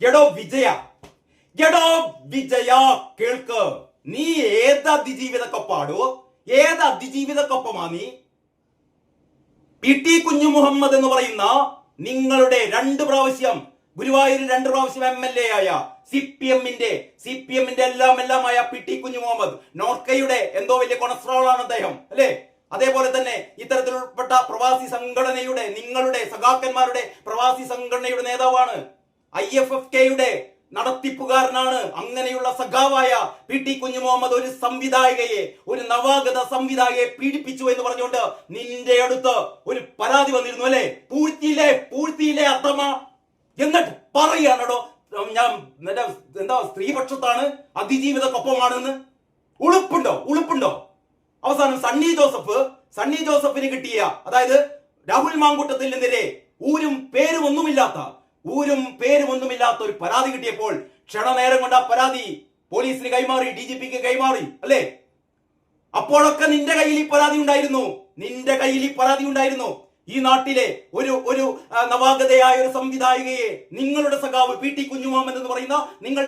എടോ വിജയ എടോ വിജയ കേൾക്ക്. നീ ഏത് അതിജീവിതക്കൊപ്പാടോ? ഏത് അതിജീവിതക്കൊപ്പമാ നീ? പി ടി കുഞ്ഞു മുഹമ്മദ് എന്ന് പറയുന്ന നിങ്ങളുടെ രണ്ട് പ്രാവശ്യം ഗുരുവായൂർ രണ്ട് പ്രാവശ്യം എം എൽ എ ആയ സി പി എമ്മിന്റെ സി പി എമ്മിന്റെ എല്ലാം എല്ലാമായ പി ടി കുഞ്ഞു മുഹമ്മദ് നോർക്കയുടെ എന്തോ വലിയ കൊണസ്ട്രോൾ ആണ് അദ്ദേഹം അല്ലേ? അതേപോലെ തന്നെ ഇത്തരത്തിലുൾപ്പെട്ട പ്രവാസി സംഘടനയുടെ നിങ്ങളുടെ സഖാക്കന്മാരുടെ പ്രവാസി സംഘടനയുടെ നേതാവാണ് ഐ എഫ് എഫ് കെയുടെ നടത്തിപ്പുകാരനാണ് അങ്ങനെയുള്ള സഖാവായ പി ടി കുഞ്ഞു മുഹമ്മദ് ഒരു സംവിധായകയെ ഒരു നവാഗത സംവിധായകയെ പീഡിപ്പിച്ചു എന്ന് പറഞ്ഞുകൊണ്ട് നിന്റെ അടുത്ത് ഒരു പരാതി വന്നിരുന്നു അല്ലെ? പൂഴ്ത്തിയില്ലേ? പൂഴ്ത്തിയില്ലേ അത്തമ്മ എന്നിട്ട് പറയാണോ ഞാൻ എന്താ സ്ത്രീപക്ഷത്താണ് അതിജീവിതക്കൊപ്പമാണെന്ന്? ഉളുപ്പുണ്ടോ? ഉളുപ്പുണ്ടോ? അവസാനം സണ്ണി ജോസഫ് സണ്ണി ജോസഫിന് കിട്ടിയ അതായത് രാഹുൽ മാങ്കൂട്ടത്തിനെതിരെ ഊരും പേരും ഒന്നുമില്ലാത്ത ഊരും പേരും ഒന്നുമില്ലാത്ത ഒരു പരാതി കിട്ടിയപ്പോൾ ക്ഷണനേരം കൊണ്ട് ആ പരാതി പോലീസിന് കൈമാറി ഡി ജി പിക്ക് കൈമാറി അല്ലേ? അപ്പോഴൊക്കെ നിന്റെ കയ്യിൽ ഈ പരാതി ഉണ്ടായിരുന്നു. നിന്റെ കയ്യിൽ ഈ പരാതി ഉണ്ടായിരുന്നു. ഈ നാട്ടിലെ ഒരു ഒരു നവാഗതയായ ഒരു സംവിധായികയെ നിങ്ങളുടെ സഖാവ് പി ടി കുഞ്ഞുമാമൻ എന്ന് പറയുന്ന നിങ്ങൾ